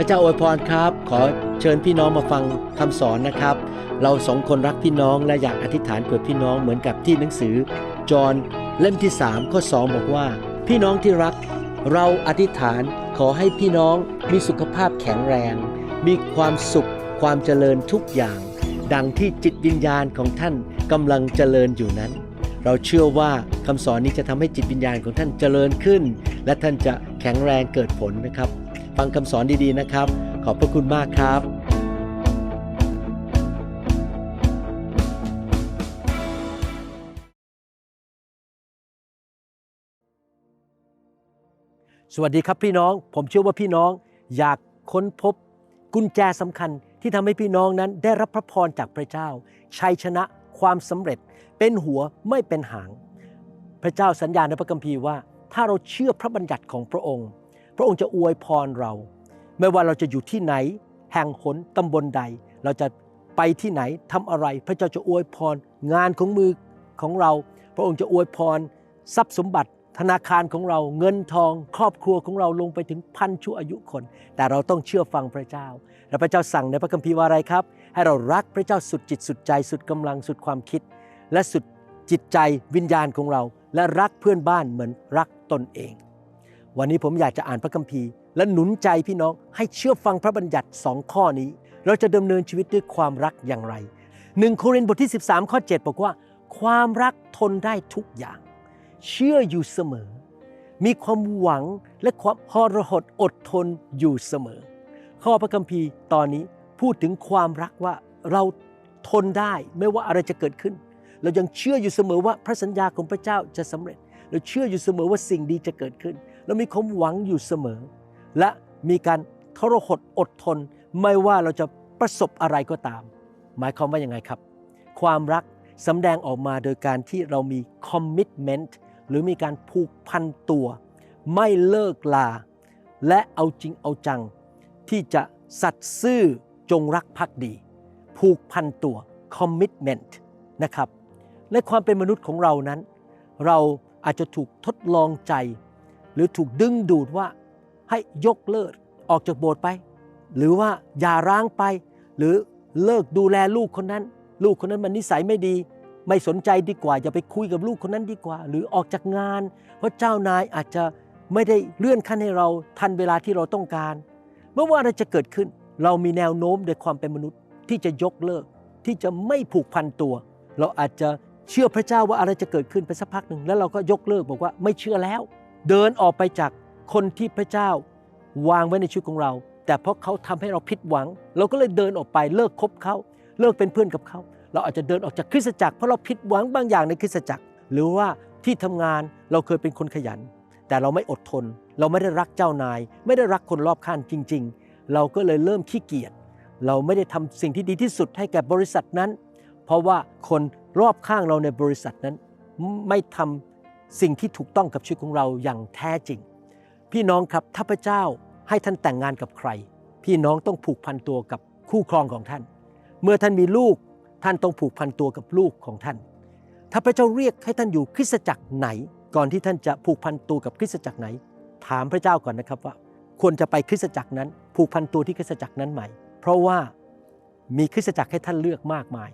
ระเจ้าอวยพรครับ ขอเชิญพี่น้องมาฟังคำสอนนะครับ เราสองคนรักพี่น้องและอยากอธิษฐานเผื่อพี่น้องเหมือนกับที่หนังสือ จอห์นเล่มที่3ข้อ2บอกว่า พี่น้องที่รัก เราอธิษฐานขอให้พี่น้องมีสุขภาพแข็งแรง มีความสุข ความเจริญทุกอย่าง ดังที่จิตวิญญาณของท่านกำลังเจริญอยู่นั้น เราเชื่อว่าคำสอนนี้จะทำให้จิตวิญญาณของท่านเจริญขึ้น และท่านจะแข็งแรงเกิดผลนะครับ ฟังคำสอนดีๆนะครับ ขอบพระคุณมากครับสวัสดีครับพี่น้อง ผมเชื่อว่าพี่น้องอยากค้นพบกุญแจสำคัญที่ทำให้พี่น้องนั้นได้รับพระพรจากพระเจ้า ชัยชนะความสำเร็จ เป็นหัวไม่เป็นหาง พระเจ้าสัญญาในพระคัมภีร์ว่า ถ้าเราเชื่อพระบัญญัติของพระองค์ พระองค์จะอวยพรเรา ไม่ว่าเราจะอยู่ที่ไหน แห่งหนตำบลใด เราจะไปที่ไหนทำอะไร พระเจ้าจะอวยพรงานของมือของเรา พระองค์จะอวยพรทรัพย์สมบัติธนาคารของเราเงินทองครอบครัวของเราลงไปถึงพันชั่วอายุคน แต่เราต้องเชื่อฟังพระเจ้า และพระเจ้าสั่งในพระคัมภีร์ว่าอะไรครับ ให้เรารักพระเจ้าสุดจิตสุดใจสุดกำลังสุดความคิด และสุดจิตใจวิญญาณของเรา และรักเพื่อนบ้านเหมือนรักตนเอง วันนี้ผมอยากจะอ่านพระคัมภีร์ และหนุนใจพี่น้องให้เชื่อฟังพระบัญญัติสองข้อนี้ เราจะดำเนินชีวิตด้วยความรักอย่างไรหนึ่งโครินธ์บทที่ 13 ข้อ 7 บอกว่า ความรักทนได้ทุกอย่าง เชื่ออยู่เสมอ มีความหวังและความหรหดอดทนอยู่เสมอ ข้อพระคัมภีร์ตอนนี้พูดถึงความรักว่าเราทนได้ไม่ว่าอะไรจะเกิดขึ้น เรายังเชื่ออยู่เสมอว่าพระสัญญาของพระเจ้าจะสำเร็จ เราเชื่ออยู่เสมอว่าสิ่งดีจะเกิดขึ้น เรามีความหวังอยู่เสมอ และมีการทรหดอดทน ไม่ว่าเราจะประสบอะไรก็ตาม หมายความว่ายังไงครับ ความรักสำแดงออกมาโดยการที่เรามีคอมมิชเมนต์หรือมีการผูกพันตัว ไม่เลิกลา และเอาจริงเอาจัง ที่จะสัตย์ซื่อจงรักภักดี ผูกพันตัวคอมมิชเมนต์นะครับในความเป็นมนุษย์ของเรานั้น เราอาจจะถูกทดลองใจ หรือถูกดึงดูดว่าให้ยกเลิกออกจากโบสถ์ไป หรือว่าอย่าร้างไป หรือเลิกดูแลลูกคนนั้น ลูกคนนั้นมันนิสัยไม่ดี ไม่สนใจดีกว่า อย่าไปคุยกับลูกคนนั้นดีกว่า หรือออกจากงาน เพราะเจ้านายอาจจะไม่ได้เลื่อนขั้นให้เราทันเวลาที่เราต้องการเมื่อว่าอะไรจะเกิดขึ้น เรามีแนวโน้มโดยความเป็นมนุษย์ที่จะยกเลิก ที่จะไม่ผูกพันตัว เราอาจจะเชื่อพระเจ้าว่าอะไรจะเกิดขึ้นไปสักพักหนึ่งแล้วเราก็ยกเลิกบอกว่าไม่เชื่อแล้ว เดินออกไปจากคนที่พระเจ้าวางไว้ในชีวิตของเรา แต่เพราะเขาทำให้เราผิดหวัง เราก็เลยเดินออกไปเลิกคบเขาเลิกเป็นเพื่อนกับเขา เราอาจจะเดินออกจากคริสตจักรเพราะเราผิดหวังบางอย่างในคริสตจักร หรือว่าที่ทำงานเราเคยเป็นคนขยัน แต่เราไม่อดทน เราไม่ได้รักเจ้านาย ไม่ได้รักคนรอบข้างจริง ๆ เราก็เลยเริ่มขี้เกียจเราไม่ได้ทำสิ่งที่ดีที่สุดให้แก่บริษัทนั้น เพราะว่าคนรอบข้างเราในบริษัทนั้น ไม่ทำ สิ่งที่ถูกต้องกับชีวิตของเราอย่างแท้จริง พี่น้องครับถ้าพระเจ้าให้ท่านแต่งงานกับใคร พี่น้องต้องผูกพันตัวกับคู่ครองของท่าน เมื่อท่านมีลูกท่านต้องผูกพันตัวกับลูกของท่าน ถ้าพระเจ้าเรียกให้ท่านอยู่คริสตจักรไหน ก่อนที่ท่านจะผูกพันตัวกับคริสตจักรไหน ถามพระเจ้าก่อนนะครับว่า ควรจะไปคริสตจักรนั้น ผูกพันตัวที่คริสตจักรนั้นไหม เพราะว่ามีคริสตจักรให้ท่านเลือกมากมาย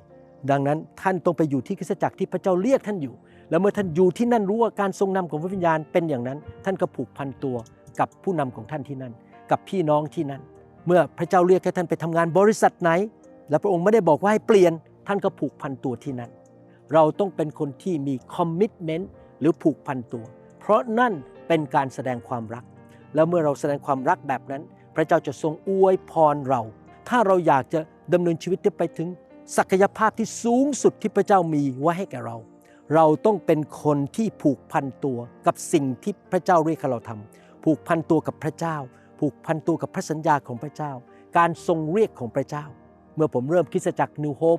ดังนั้นท่านต้องไปอยู่ที่คริสตจักรที่พระเจ้าเรียกท่านอยู่ แล้วเมื่อท่านอยู่ที่นั่นรู้ว่าการทรงนำของพระวิญญาณเป็นอย่างนั้น ท่านก็ผูกพันตัวกับผู้นำของท่านที่นั่น กับพี่น้องที่นั่น เมื่อพระเจ้าเรียกให้ท่านไปทำงานบริษัทไหน และพระองค์ไม่ได้บอกว่าให้เปลี่ยน ท่านก็ผูกพันตัวที่นั่น เราต้องเป็นคนที่มีคอมมิชเมนต์หรือผูกพันตัว เพราะนั่นเป็นการแสดงความรัก แล้วเมื่อเราแสดงความรักแบบนั้น พระเจ้าจะทรงอวยพรเรา ถ้าเราอยากจะดำเนินชีวิตไปถึงศักยภาพที่สูงสุดที่พระเจ้ามีไว้ให้แก่เรา เราต้องเป็นคนที่ผูกพันตัวกับสิ่งที่พระเจ้าเรียกเราทำผูกพันตัวกับพระเจ้า ผูกพันตัวกับพระสัญญาของพระเจ้า การทรงเรียกของพระเจ้า เมื่อผมเริ่มคริสตจักรนิวโฮป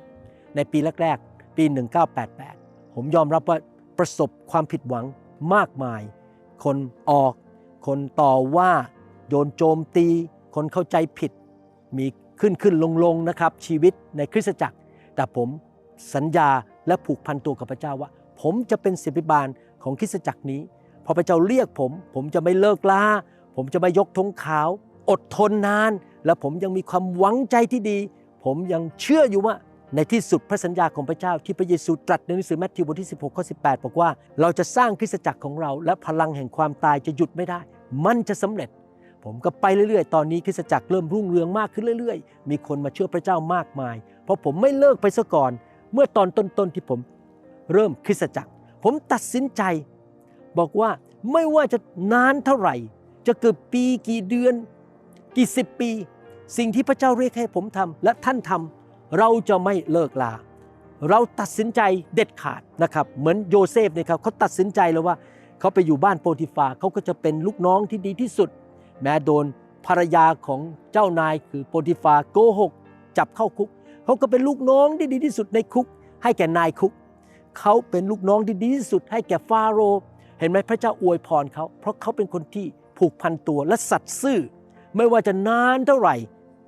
ในปีแรกๆ ปี 1988 ผมยอมรับว่าประสบความผิดหวังมากมาย คนออก คนต่อว่าโดนโจมตี คนเข้าใจผิด มีขึ้นขึ้นลงลงนะครับชีวิตในคริสตจักร แต่ผมสัญญาและผูกพันตัวกับพระเจ้าว่า ผมจะเป็นศิบิบาลของคริสตจักรนี้ พอพระเจ้าเรียกผม ผมจะไม่เลิกล้าผมจะไม่ยกธงขาว อดทนนาน และผมยังมีความหวังใจที่ดี ผมยังเชื่ออยู่ว่าในที่สุดพระสัญญาของพระเจ้าที่พระเยซูตรัสในหนังสือแมทธิวบทที่ 16ข้อ18 บอกว่า เราจะสร้างคริสตจักรของเรา และพลังแห่งความตายจะหยุดไม่ได้ มันจะสำเร็จ ผมก็ไปเรื่อยๆ ตอนนี้คริสตจักรเริ่มรุ่งเรืองมากขึ้นเรื่อย ๆ มีคนมาเชื่อพระเจ้ามากมาย เพราะผมไม่เลิกไปซะก่อน เมื่อตอนต้นๆที่ผม เริ่มคริสตจักร ผมตัดสินใจ บอกว่าไม่ว่าจะนานเท่าไหร่ จะเกิดปีกี่เดือน กี่สิบปี สิ่งที่พระเจ้าเรียกให้ผมทำและท่านทำเราจะไม่เลิกลา เราตัดสินใจเด็ดขาดนะครับ เหมือนโยเซฟเนี่ยครับเขาตัดสินใจแล้วว่าเขาไปอยู่บ้านโปรติฟาเขาก็จะเป็นลูกน้องที่ดีที่สุด แม้โดนภรรยาของเจ้านายคือโปรติฟาโกหก จับเข้าคุก เขาก็เป็นลูกน้องที่ดีที่สุดในคุก ให้แก่นายคุก เขาเป็นลูกน้องที่ดีที่สุดให้แก่ฟาโรห์เห็นไหมพระเจ้าอวยพรเขา เพราะเขาเป็นคนที่ผูกพันตัวและสัตย์ซื่อ ไม่ว่าจะนานเท่าไหร่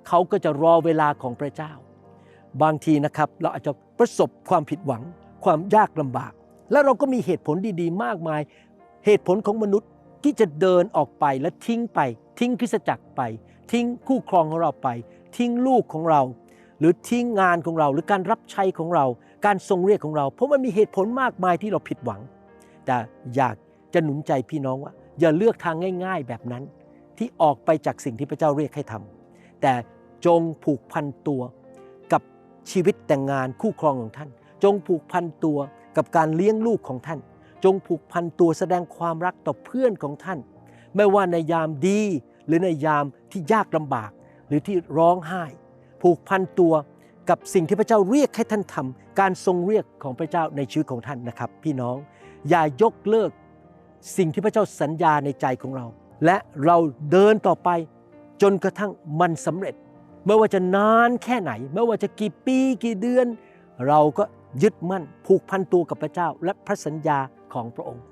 เขาก็จะรอเวลาของพระเจ้า บางทีนะครับเราอาจจะประสบความผิดหวัง ความยากลำบาก แล้วเราก็มีเหตุผลดีๆ มากมาย เหตุผลของมนุษย์ที่จะเดินออกไปและทิ้งไป ทิ้งคริสตจักรไป ทิ้งคู่ครองของเราไป ทิ้งลูกของเรา หรือทิ้งงานของเรา หรือการรับใช้ของเรา การทรงเรียกของเรา เพราะมันมีเหตุผลมากมายที่เราผิดหวัง แต่อยากจะหนุนใจพี่น้องว่า อย่าเลือกทางง่าย ๆ แบบนั้น ที่ออกไปจากสิ่งที่พระเจ้าเรียกให้ทำแต่จงผูกพันตัวกับชีวิตแต่งงานคู่ครองของท่าน จงผูกพันตัวกับการเลี้ยงลูกของท่าน จงผูกพันตัวแสดงความรักต่อเพื่อนของท่าน ไม่ว่าในยามดีหรือในยามที่ยากลำบากหรือที่ร้องไห้ ผูกพันตัวกับสิ่งที่พระเจ้าเรียกให้ท่านทำการทรงเรียกของพระเจ้าในชีวิตของท่านนะครับ พี่น้องอย่ายกเลิกสิ่งที่พระเจ้าสัญญาในใจของเรา และเราเดินต่อไปจนกระทั่งมันสำเร็จ ไม่ว่าจะนานแค่ไหน ไม่ว่าจะกี่ปีกี่เดือน เราก็ยึดมั่น ผูกพันตัวกับพระเจ้า และพระสัญญาของพระองค์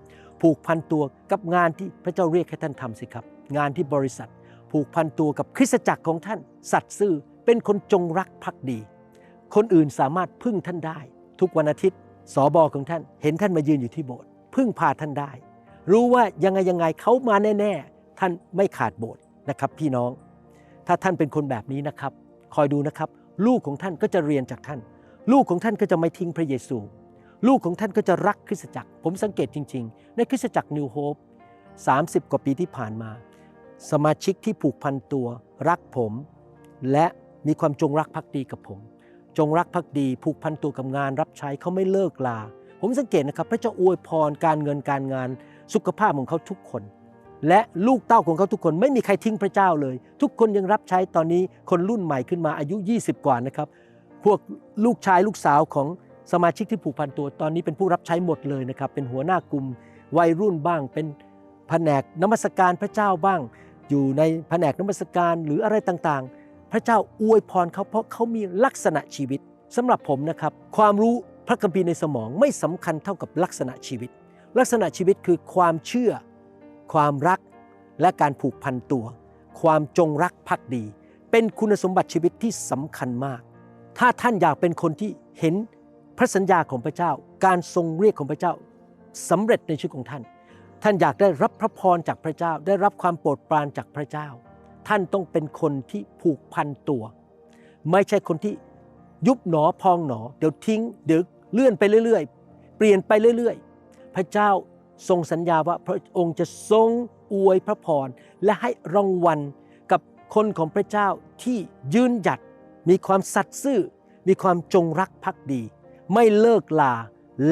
ผูกพันตัวกับงานที่พระเจ้าเรียกให้ท่านทำสิครับ งานที่บริษัท ผูกพันตัวกับคริสตจักรของท่าน สัตย์ซื่อ เป็นคนจงรักภักดี คนอื่นสามารถพึ่งท่านได้ ทุกวันอาทิตย์สอบอของท่าน เห็นท่านมายืนอยู่ที่โบสถ์พึ่งพาท่านได้ รู้ว่ายังไงยังไงเขามาแน่ ๆ ท่านไม่ขาดโบสถ์นะครับ พี่น้อง ถ้าท่านเป็นคนแบบนี้นะครับ คอยดูนะครับ ลูกของท่านก็จะเรียนจากท่าน ลูกของท่านก็จะไม่ทิ้งพระเยซู ลูกของท่านก็จะรักคริสตจักร ผมสังเกตจริง ๆ ในคริสตจักรนิวโฮป30 กว่าปีที่ผ่านมา สมาชิกที่ผูกพันตัว รักผม และ มีความจงรักภักดีกับผม จงรักภักดีผูกพันตัวกับงานรับใช้เขาไม่เลิกลา ผมสังเกตนะครับ พระเจ้าอวยพรการเงินการงานสุขภาพของเขาทุกคน และลูกเต้าของเขาทุกคนไม่มีใครทิ้งพระเจ้าเลย ทุกคนยังรับใช้ตอนนี้คนรุ่นใหม่ขึ้นมาอายุ 20 กว่านะครับ พวกลูกชายลูกสาวของสมาชิกที่ผูกพันตัวตอนนี้เป็นผู้รับใช้หมดเลยนะครับ เป็นหัวหน้ากลุ่มวัยรุ่นบ้าง เป็นแผนกนมัสการพระเจ้าบ้าง อยู่ในแผนกนมัสการหรืออะไรต่างๆ พระเจ้าอวยพรเขาเพราะเขามีลักษณะชีวิตสำหรับผมนะครับ ความรู้พระคัมภีร์ในสมองไม่สำคัญเท่ากับลักษณะชีวิต ลักษณะชีวิตคือความเชื่อ ความรักและการผูกพันตัว ความจงรักภักดี เป็นคุณสมบัติชีวิตที่สำคัญมาก ถ้าท่านอยากเป็นคนที่เห็นพระสัญญาของพระเจ้า การทรงเรียกของพระเจ้าสำเร็จในชีวิตของท่าน ท่านอยากได้รับพระพรจากพระเจ้า ได้รับความโปรดปรานจากพระเจ้า ท่านต้องเป็นคนที่ผูกพันตัว ไม่ใช่คนที่ยุบหนอพองหนอ เดี๋ยวทิ้งเดี๋ยวเลื่อนไปเรื่อยๆ เปลี่ยนไปเรื่อยๆ พระเจ้าทรงสัญญาว่าพระองค์จะทรงอวยพระพรและให้รางวัลกับคนของพระเจ้าที่ยืนหยัด มีความสัตย์ซื่อ มีความจงรักภักดี ไม่เลิกลา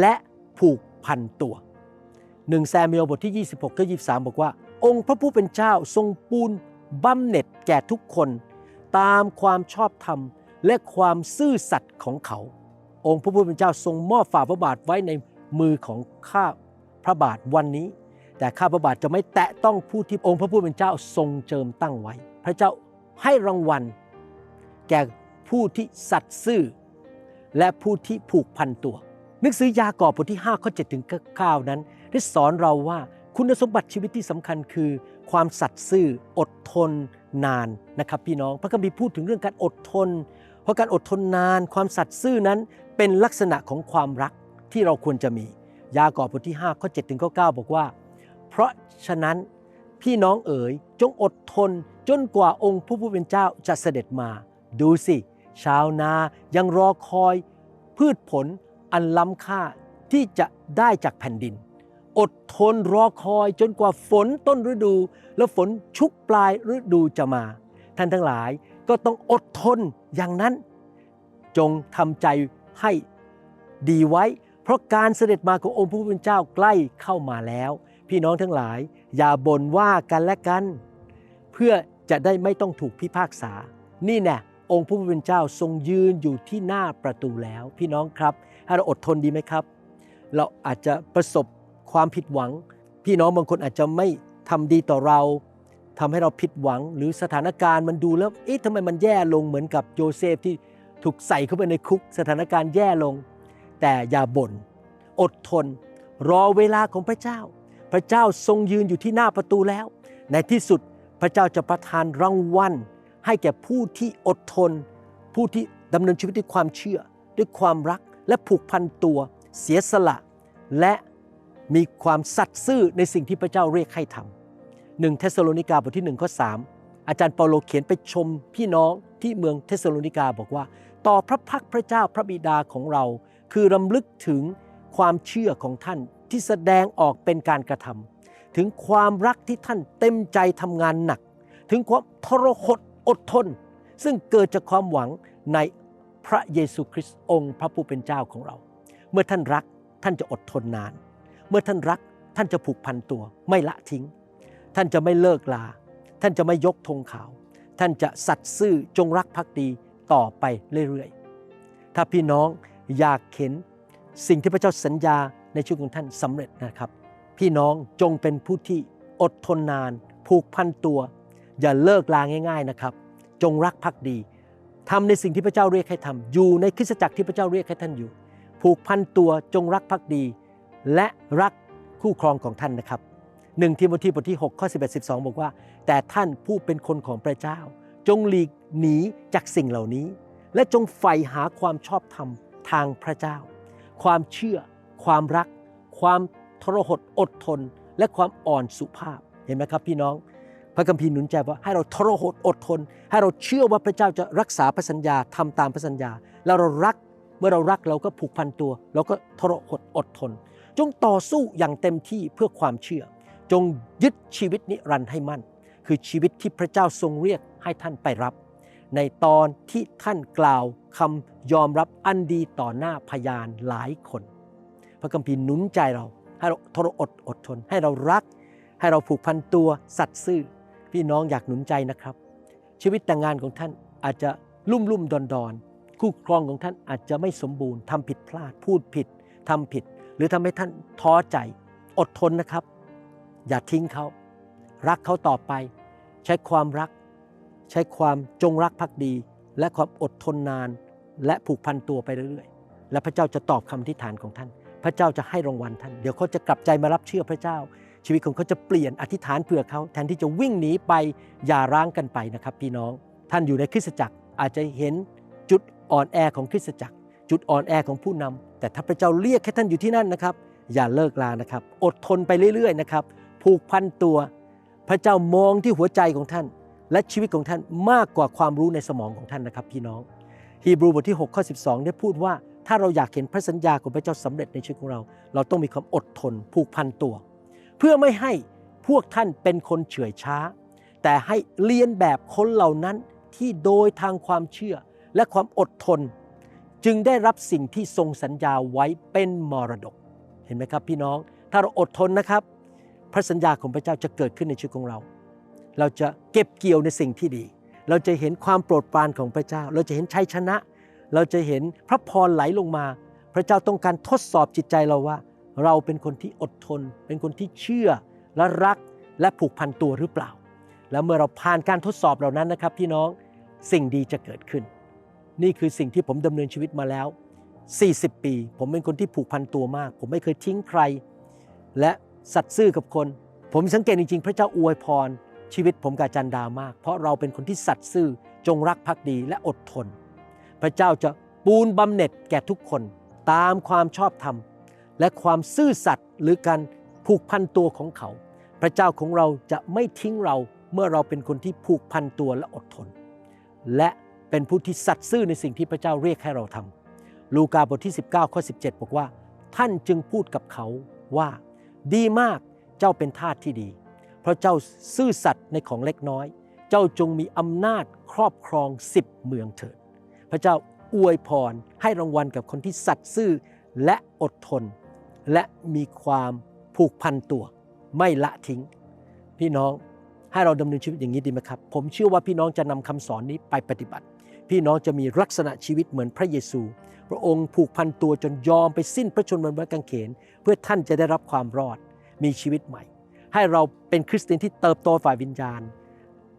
และผูกพันตัวหนึ่งแซมเมียลบทที่ 26 ก็ 23 บอกว่า องค์พระผู้เป็นเจ้าทรงปูน บำเหน็จแก่ทุกคน ตามความชอบธรรมและความซื่อสัตย์ของเขา องค์พระผู้เป็นเจ้าทรงมอบฝ่าพระบาทไว้ในมือของข้าพระบาทวันนี้ แต่ข้าพระบาทจะไม่แตะต้องผู้ที่องค์พระผู้เป็นเจ้าทรงเจิมตั้งไว้ พระเจ้าให้รางวัล แก่ผู้ที่สัตย์ซื่อ และผู้ที่ผูกพันตัวหนังสือยากอบบทที่5ข้อ7ถึง9นั้น ได้สอนเราว่า คุณสมบัติชีวิตที่สำคัญคือ ความสัตย์ซื่ออดทนนานนะครับพี่น้องพระคัมภีร์พูดถึงเรื่องการอดทน เพราะการอดทนนานความสัตย์ซื่อนั้นเป็นลักษณะของความรักที่เราควรจะมี ยากอบบทที่5ข้อ7ถึงข้อ9บอกว่า เพราะฉะนั้นพี่น้องเอ๋ยจงอดทนจนกว่าองค์พระผู้เป็นเจ้าจะเสด็จมา ดูสิ ชาวนายังรอคอย พืชผลอันล้ำค่าที่จะได้จากแผ่นดิน อดทนรอคอยจนกว่าฝนต้นฤดู และฝนชุกปลายฤดูจะมา ท่านทั้งหลายก็ต้องอดทนอย่างนั้น จงทำใจให้ดีไว้ เพราะการเสด็จมาขององค์พระผู้เป็นเจ้าใกล้เข้ามาแล้ว พี่น้องทั้งหลาย อย่าบ่นว่ากันและกัน เพื่อจะได้ไม่ต้องถูกพิพากษา นี่แน่องค์พระผู้เป็นเจ้าทรงยืนอยู่ที่หน้าประตูแล้ว พี่น้องครับ ให้เราอดทนดีไหมครับ เราอาจจะประสบ ความผิดหวัง พี่น้องบางคนอาจจะไม่ทำดีต่อเราทำให้เราผิดหวัง หรือสถานการณ์มันดูแล้วเอ๊ะทำไมมันแย่ลงเหมือนกับโยเซฟที่ถูกใส่เข้าไปในคุก สถานการณ์แย่ลง แต่อย่าบน่นอดทน รอเวลาของพระเจ้า พระเจ้าทรงยืนอยู่ที่หน้าประตูแล้ว ในที่สุดพระเจ้าจะประทานรางวัลให้แก่ผู้ที่อดทน ผู้ที่ดำเนินชีวิตด้วยความเชื่อ ด้วยความรักและผูกพันตัว เสียสละ และ มีความสัตย์ซื่อในสิ่งที่พระเจ้าเรียกให้ทำหนึ่งเทสโลนิกาบทที่หนึ่งข้อสามอาจารย์เปาโลเขียนไปชมพี่น้องที่เมืองเทสโลนิกาบอกว่า ต่อพระพักพระเจ้าพระบิดาของเรา คือรำลึกถึงความเชื่อของท่านที่แสดงออกเป็นการกระทำถึงความรักที่ท่านเต็มใจทำงานหนัก ถึงความทรหดอดทน ซึ่งเกิดจากความหวังในพระเยซูคริสต์องค์พระผู้เป็นเจ้าของเรา เมื่อท่านรักท่านจะอดทนนาน เมื่อท่านรักท่านจะผูกพันตัว ไม่ละทิ้ง ท่านจะไม่เลิกลา ท่านจะไม่ยกธงขาว ท่านจะสัตย์ซื่อจงรักภักดีต่อไปเรื่อยๆ ถ้าพี่น้องอยากเห็นสิ่งที่พระเจ้าสัญญาในชีวิตของท่านสำเร็จนะครับ พี่น้องจงเป็นผู้ที่อดทนนาน ผูกพันตัว อย่าเลิกลาง่าย ๆนะครับ จงรักภักดีทำในสิ่งที่พระเจ้าเรียกให้ทำอยู่ในคริสตจักรที่พระเจ้าเรียกให้ท่านอยู่ ผูกพันตัวจงรักภักดี และรักคู่ครองของท่านนะครับหนึ่งทิโมธีบทที่6ข้อ11 12 บอกว่า แต่ท่านผู้เป็นคนของพระเจ้า จงหลีกหนีจากสิ่งเหล่านี้ และจงใฝ่หาความชอบธรรมทางพระเจ้า ความเชื่อ ความรัก ความทรหดอดทน และความอ่อนสุภาพเห็นไหมครับพี่น้อง พระคัมภีร์หนุนใจว่าให้เราทรหดอดทน ให้เราเชื่อว่าพระเจ้าจะรักษาพระสัญญาทำตามพระสัญญา แล้วเรารักเมื่อเรารักเราก็ผูกพันตัว เราก็ทรหดอดทน จงต่อสู้อย่างเต็มที่เพื่อความเชื่อ จงยึดชีวิตนิรันดร์ให้มั่น คือชีวิตที่พระเจ้าทรงเรียกให้ท่านไปรับ ในตอนที่ท่านกล่าวคำยอมรับอันดีต่อหน้าพยานหลายคน พระคัมภีร์หนุนใจเราให้เราทรอดอดทน ให้เรารัก ให้เราผูกพันตัวสัตย์ซื่อ พี่น้องอยากหนุนใจนะครับ ชีวิตแต่งงานของท่านอาจจะลุ่มลุ่มดอนดอนคู่ครองของท่านอาจจะไม่สมบูรณ์ทำผิดพลาด พูดผิดทำผิด หรือทำให้ท่านท้อใจอดทนนะครับ อย่าทิ้งเขา รักเขาต่อไป ใช้ความรัก ใช้ความจงรักภักดี และความอดทนนาน และผูกพันตัวไปเรื่อยๆ และพระเจ้าจะตอบคำที่ฐานของท่าน พระเจ้าจะให้รางวัลท่าน เดี๋ยวเขาจะกลับใจมารับเชื่อพระเจ้า ชีวิตของเขาจะเปลี่ยนอธิษฐานเผื่อเขาแทนที่จะวิ่งหนีไปอย่าร้างกันไปนะครับ พี่น้อง ท่านอยู่ในคริสตจักรอาจจะเห็นจุดอ่อนแอของคริสตจักร จุดอ่อนแอของผู้นำแต่ถ้าพระเจ้าเรียกให้ท่านอยู่ที่นั่นนะครับ อย่าเลิกลานะครับ อดทนไปเรื่อยๆนะครับ ผูกพันตัว พระเจ้ามองที่หัวใจของท่าน และชีวิตของท่านมากกว่าความรู้ในสมองของท่านนะครับ พี่น้อง ฮีบรูบทที่6ข้อ12 ได้พูดว่า ถ้าเราอยากเห็นพระสัญญาของพระเจ้าสำเร็จในชีวิตของเรา เราต้องมีความอดทน ผูกพันตัว เพื่อไม่ให้พวกท่านเป็นคนเฉื่อยช้า แต่ให้เลียนแบบคนเหล่านั้นที่โดยทางความเชื่อและความอดทน จึงได้รับสิ่งที่ทรงสัญญาไว้เป็นมรดก เห็นไหมครับพี่น้อง ถ้าเราอดทนนะครับ พระสัญญาของพระเจ้าจะเกิดขึ้นในชีวิตของเรา เราจะเก็บเกี่ยวในสิ่งที่ดี เราจะเห็นความโปรดปรานของพระเจ้า เราจะเห็นชัยชนะ เราจะเห็นพระพรไหลลงมา พระเจ้าต้องการทดสอบจิตใจเราว่า เราเป็นคนที่อดทน เป็นคนที่เชื่อและรักและผูกพันตัวหรือเปล่า แล้วเมื่อเราผ่านการทดสอบเหล่านั้นนะครับพี่น้อง สิ่งดีจะเกิดขึ้น นี่คือสิ่งที่ผมดำเนินชีวิตมาแล้ว 40 ปี ผมเป็นคนที่ผูกพันตัวมาก ผมไม่เคยทิ้งใคร และสัตย์ซื่อกับคน ผมสังเกตจริง ๆ พระเจ้าอวยพร ชีวิตผมกับจันดามาก เพราะเราเป็นคนที่สัตย์ซื่อจงรักภักดีและอดทน พระเจ้าจะปูนบำเหน็จแก่ทุกคนตามความชอบธรรม และความซื่อสัตย์หรือการผูกพันตัวของเขา พระเจ้าของเราจะไม่ทิ้งเราเมื่อเราเป็นคนที่ผูกพันตัวและอดทน และ เป็นผู้ที่สัตย์ซื่อในสิ่งที่พระเจ้าเรียกให้เราทำลูกาบทที่ 19ข้อ17 บอกว่า ท่านจึงพูดกับเขาว่า ดีมากเจ้าเป็นทาสที่ดี เพราะเจ้าซื่อสัตย์ในของเล็กน้อย เจ้าจงมีอำนาจครอบครองสิบเมืองเถิด พระเจ้าอวยพรให้รางวัลกับคนที่สัตย์ซื่อและอดทน และมีความผูกพันตัว ไม่ละทิ้ง พี่น้องให้เราดำเนินชีวิตอย่างนี้ดีไหมครับ ผมเชื่อว่าพี่น้องจะนำคำสอนนี้ไปปฏิบัติ พี่น้องจะมีลักษณะชีวิตเหมือนพระเยซู พระองค์ผูกพันตัวจนยอมไปสิ้นพระชนม์บนไม้กางเขน เพื่อท่านจะได้รับความรอดมีชีวิตใหม่ ให้เราเป็นคริสเตียนที่เติบโตฝ่ายวิญญาณ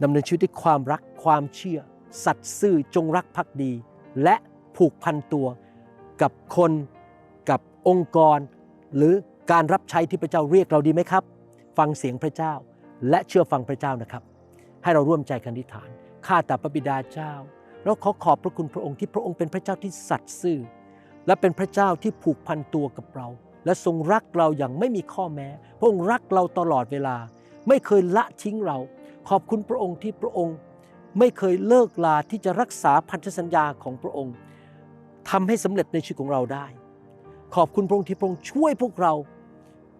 ดำเนินชีวิตด้วยความรักความเชื่อ สัตย์ซื่อจงรักภักดี และผูกพันตัวกับคนกับองค์กร หรือการรับใช้ที่พระเจ้าเรียกเราดีไหมครับ ฟังเสียงพระเจ้าและเชื่อฟังพระเจ้านะครับ ให้เราร่วมใจกันอธิษฐานข้าแต่พระบิดาเจ้า เราขอขอบพระคุณพระองค์ที่พระองค์เป็นพระเจ้าที่สัตย์ซื่อ และเป็นพระเจ้าที่ผูกพันตัวกับเรา และทรงรักเราอย่างไม่มีข้อแม้ พระองค์รักเราตลอดเวลา ไม่เคยละทิ้งเรา ขอบคุณพระองค์ที่พระองค์ ไม่เคยเลิกลาที่จะรักษาพันธสัญญาของพระองค์ทำให้สำเร็จในชีวิตของเราได้ ขอบคุณพระองค์ที่พระองค์ช่วยพวกเรา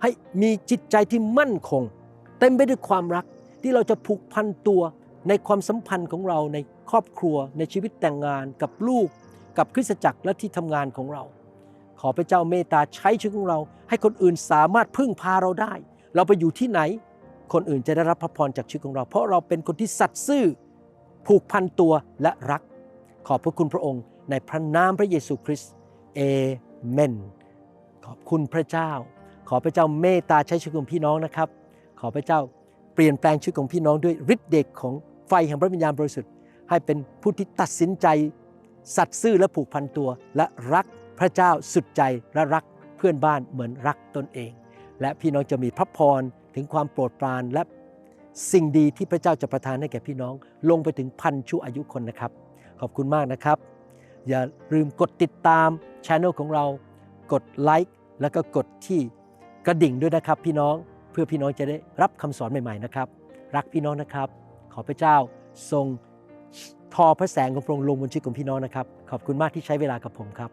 ให้มีจิตใจที่มั่นคง เต็มไปด้วยความรักที่เราจะผูกพันตัวในความสัมพันธ์ของเราใน ครอบครัวในชีวิตแต่งงานกับลูก กับคริสตจักรและที่ทำงานของเรา ขอพระเจ้าเมตตาใช้ชีวิตของเรา ให้คนอื่นสามารถพึ่งพาเราได้ เราไปอยู่ที่ไหน คนอื่นจะได้รับพระพรจากชีวิตของเรา เพราะเราเป็นคนที่สัตย์ซื่อผูกพันตัวและรัก ขอบพระคุณพระองค์ ในพระนามพระเยซูคริสต์เอเมนขอบคุณพระเจ้า ขอพระเจ้าเมตตาใช้ชีวิตของพี่น้องนะครับ ขอพระเจ้าเปลี่ยนแปลงชีวิตของพี่น้องด้วยฤทธิ์เดชของไฟแห่งพระวิญญาณบริสุทธิ์ ให้เป็นผู้ที่ตัดสินใจ สัตย์ซื่อและผูกพันตัว และรักพระเจ้าสุดใจและรักเพื่อนบ้านเหมือนรักตนเอง และพี่น้องจะมีพระพรถึงความโปรดปรานและสิ่งดีที่พระเจ้าจะประทานให้แก่พี่น้อง ลงไปถึงพันชั่วอายุคนนะครับ ขอบคุณมากนะครับ อย่าลืมกดติดตามช anel ของเรา กดไลค์แล้วก็กดที่กระดิ่งด้วยนะครับพี่น้องเพื่อพี่น้องจะได้รับคำสอนใหม่ๆนะครับ รักพี่น้องนะครับ ขอพระเจ้าทรง ทอพระแสงของพระองค์ลงบนชีวิตของพี่น้องนะครับ ขอบคุณมากที่ใช้เวลากับผมครับ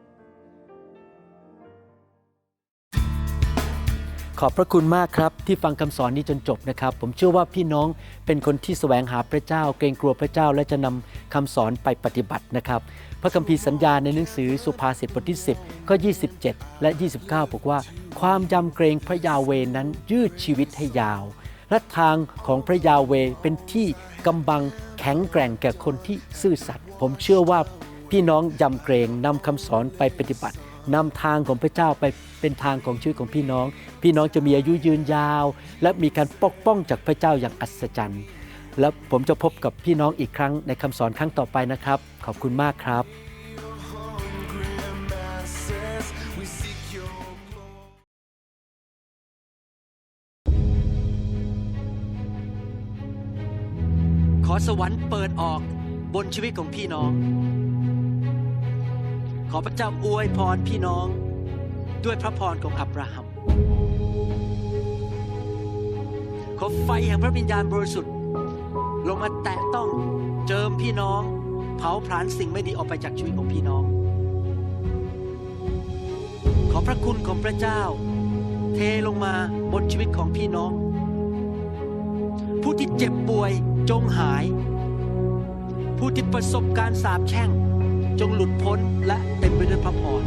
ขอบพระคุณมากครับที่ฟังคำสอนนี้จนจบนะครับ ผมเชื่อว่าพี่น้องเป็นคนที่แสวงหาพระเจ้า เกรงกลัวพระเจ้า และจะนำคำสอนไปปฏิบัตินะครับ พระคัมภีร์สัญญาในหนังสือสุภาษิตบทที่ 10 ข้อ 27 และ 29 บอกว่า ความยำเกรงพระยาเวนั้นยืดชีวิตให้ยาวและทางของพระยาเวเป็นที่กำบัง แข็งแกร่งแก่คนที่ซื่อสัตย์ผมเชื่อว่าพี่น้องยำเกรงนำคำสอนไปปฏิบัตินำทางของพระเจ้าไปเป็นทางของชีวิตของพี่น้อง พี่น้องจะมีอายุยืนยาว และมีการปกป้องจากพระเจ้าอย่างอัศจรรย์ และผมจะพบกับพี่น้องอีกครั้งในคำสอนครั้งต่อไปนะครับ ขอบคุณมากครับ สวรรค์เปิดออกบนชีวิตของพี่น้อง ขอพระเจ้าอวยพรพี่น้องด้วยพระพรของอับราฮัม ขอไฟแห่งพระวิญญาณบริสุทธิ์ ลงมาแตะต้องเจิมพี่น้อง เผาผลาญสิ่งไม่ดีออกไปจากชีวิตของพี่น้อง ขอพระคุณของพระเจ้า เทลงมาบนชีวิตของพี่น้อง ผู้ที่เจ็บป่วย จงหาย ผู้ที่ประสบการสาปแช่ง จงหลุดพ้นและเต็มไปด้วยพระพร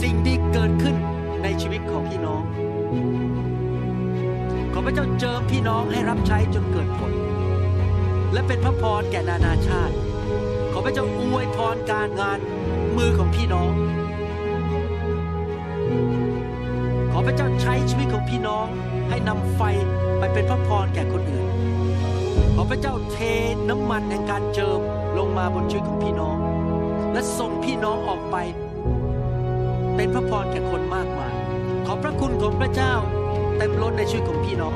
สิ่งดีเกิดขึ้นในชีวิตของพี่น้อง ขอพระเจ้าเจิมพี่น้องให้รับใช้จนเกิดผล และเป็นพระพรแก่นานาชาติ ขอพระเจ้าอวยพรการงานมือของพี่น้อง ขอพระเจ้าใช้ชีวิตของพี่น้อง ให้นำไฟไปเป็นพระพรแก่คนอื่น ขอพระเจ้าเทน้ำมันแห่งการเจิมลงมาบนชีวิตของพี่น้อง และส่งพี่น้องออกไป เป็นพระพรแก่คนมากมาย ขอพระคุณของพระเจ้าเต็มล้นในชีวิตของพี่น้อง